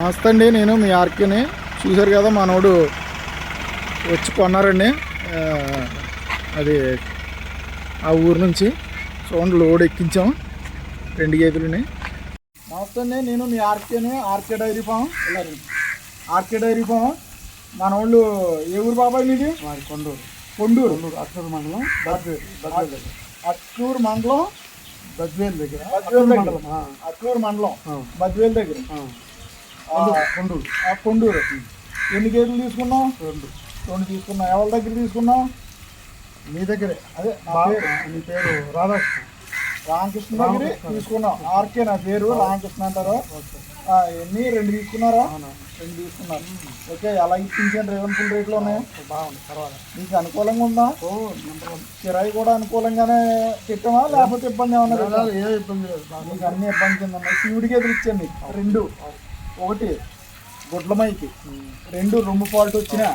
నమస్తే అండి నేను మీ ఆర్కేని. చూశారు కదా మనోడు వచ్చి కొన్నారండి. అది ఆ ఊరు నుంచి చూడండి లోడ్ ఎక్కించాం రెండు గేదెలని. నమస్తే అండి నేను మీ ఆర్కేని RK dairy farm. RK dairy farm. మన వాళ్ళు ఏ ఊరు బాబాయ్ మీది? కొండూరు. కొండూరు. అక్షర మండలం అట్లూరు మండలం బద్వేల్ దగ్గర. మండలం అట్లూరు మండలం బద్వేల్ దగ్గర. కొండూరు ఆ. కొండూరు. ఎన్ని గేదెలు తీసుకున్నాం రెండు. రెండు తీసుకున్నాం ఎవరి దగ్గర తీసుకున్నాం మీ దగ్గరే. అదే నా పేరు. మీ పేరు రాధాకృష్ణ. రామకృష్ణ దగ్గర. తీసుకున్నాం ఆర్కే నా పేరు రామకృష్ణ అంటారు. ఎన్ని? రెండు తీసుకున్నారా? రెండు తీసుకున్నారు. ఓకే ఎలా ఇప్పించండి రీజనబుల్ రేట్లో ఉన్నాయి బాగుంది పర్వాలేదు మీకు అనుకూలంగా ఉందా? కిరాయి కూడా అనుకూలంగానే పెట్టామా లేకపోతే ఇబ్బంది ఏమన్నా ఏ ఇబ్బంది లేదు. మీకు అన్ని ఇబ్బంది కింద శివుడికి ఎదురిచ్చండి రెండు. ఒకటి గుడ్ల మైకి. రెండు రొమ్ము ఫాల్ట్ వచ్చినా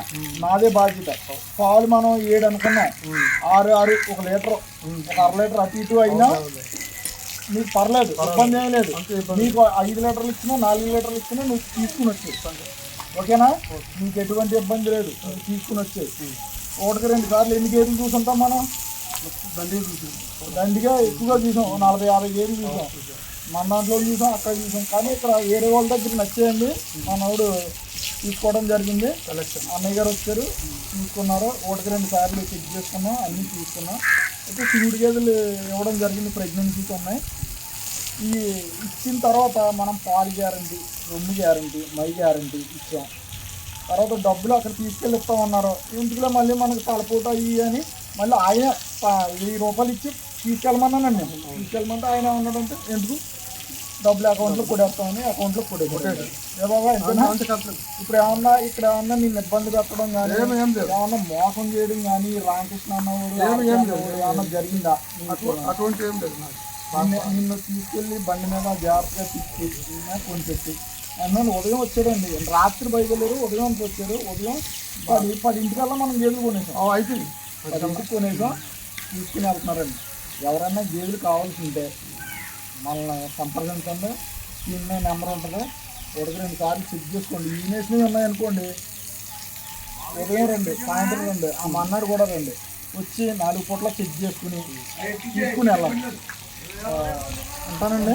నాదే బాధ్యత. పాలు మనం ఏడు అనుకున్నాం ఆరు ఆరు ఒక లీటర్ ఒక అర లీటర్ అటు ఇటు అయినా నీకు పర్లేదు ఇబ్బంది ఏం లేదు. నీకు ఐదు లీటర్లు ఇచ్చినా నాలుగు లీటర్లు ఇచ్చినా నువ్వు తీసుకుని వచ్చేది ఓకేనా? నీకు ఎటువంటి ఇబ్బంది లేదు నువ్వు తీసుకుని వచ్చేది ఒకటికి రెండు సార్లు ఎన్ని గేదెలు చూసుంటాం మనం? దండి చూసాను దండిగా ఎక్కువగా చూసాం నలభై యాభై గేదెలు చూసాం. మన దాంట్లో చూసాం అక్కడ చూసాం కానీ ఇక్కడ వేరే వాళ్ళ దగ్గర నచ్చేయండి. మనోడు తీసుకోవడం జరిగింది. కలెక్షన్ అన్నయ్య గారు వచ్చారు. తీసుకున్నారు. ఒకటికి రెండు సార్లు చెక్ చేసుకున్నాం. అన్నీ తీసుకున్నాం. అయితే శివుడి గేదెలు ఇవ్వడం జరిగింది. ప్రెగ్నెన్సీకి ఉన్నాయి. ఈ ఇచ్చిన తర్వాత మనం పాలు గ్యారంటీ రొమ్ము గ్యారంటీ మై గ్యారంటీ ఇచ్చాం. తర్వాత డబ్బులు అక్కడ తీసుకెళ్ళి ఇస్తామన్నారు ఇంటిలో మళ్ళీ మనకు తలపోట అయ్యి అని మళ్ళీ ఆయన వెయ్యి రూపాయలు ఇచ్చి తీసుకెళ్ళమన్నానండి. నేను తీసుకెళ్ళమంటే ఆయన ఉన్నాడంటే ఎందుకు? డబ్బులు అకౌంట్లో కొడేస్తామని అకౌంట్లో కొట్టేసాడు ఏ బాబా ఇప్పుడు ఏమన్నా ఇక్కడ ఏమన్నా నేను ఇబ్బంది పెట్టడం కానీ ఏమన్నా మోసం చేయడం కానీ రామకృష్ణ అన్నవాడు ఏమన్నా జరిగిందా? అటువంటి ఏం లేదు నిన్ను తీసుకెళ్ళి బండి మీద జాగ్రత్తగా తీసుకెళ్ళి కొని పెట్టి అన్న ఉదయం వచ్చాడండి. రాత్రి బయలుదేరు ఉదయం అంతా వచ్చారు. ఉదయం పది పదింటికల్లా మనం గేదెలు కొనేసాం. అయిపోయింది. పదింటికి కొనేసాం. తీసుకుని వెళ్తున్నారండి. ఎవరైనా గేదెలు కావాల్సి ఉంటే మనల్ని సంప్రదించండి. స్క్రీన్ మీద నెంబర్ ఉంటుంది. ఒకటి రెండు సార్లు చెక్ చేసుకోండి. ఈనేసినవి ఉన్నాయనుకోండి. ఉదయం రండి సాయంత్రం రండి ఆ మన్నాడు కూడా రండి. వచ్చి నాలుగు పూట్ల చెక్ చేసుకుని తీసుకుని వెళ్ళాలి ఉంటానండి.